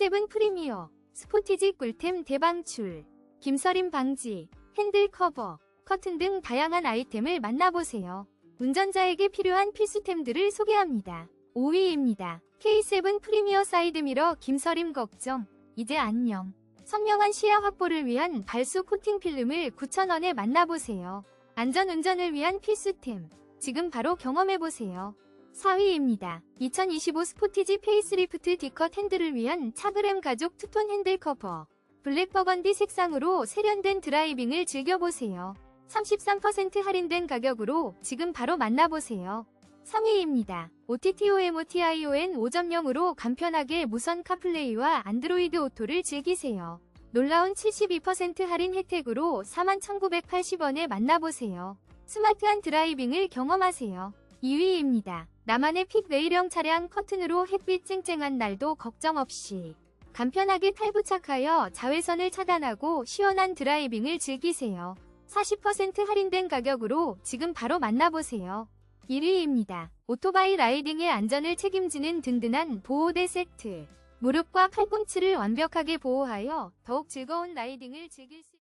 K7 프리미어, 스포티지 꿀템 대방출, 김서림 방지, 핸들 커버, 커튼 등 다양한 아이템을 만나보세요. 운전자에게 필요한 필수템들을 소개합니다. 5위입니다. K7 프리미어 사이드미러 김서림 걱정, 이제 안녕. 선명한 시야 확보를 위한 발수 코팅 필름을 9,000원에 만나보세요. 안전운전을 위한 필수템, 지금 바로 경험해보세요. 4위입니다. 2025 스포티지 페이스리프트 디컷 핸들을 위한 차그램 가죽 투톤 핸들 커버. 블랙 버건디 색상으로 세련된 드라이빙을 즐겨보세요. 33% 할인된 가격으로 지금 바로 만나보세요. 3위입니다. OTTOMOTION 5.0으로 간편하게 무선 카플레이와 안드로이드 오토를 즐기세요. 놀라운 72% 할인 혜택으로 41,980원에 만나보세요. 스마트한 드라이빙을 경험하세요. 2위입니다. 나만의 픽 레일형 차량 커튼으로 햇빛 쨍쨍한 날도 걱정 없이 간편하게 탈부착하여 자외선을 차단하고 시원한 드라이빙을 즐기세요. 40% 할인된 가격으로 지금 바로 만나보세요. 1위입니다. 오토바이 라이딩의 안전을 책임지는 든든한 보호대 세트. 무릎과 팔꿈치를 완벽하게 보호하여 더욱 즐거운 라이딩을 즐길 수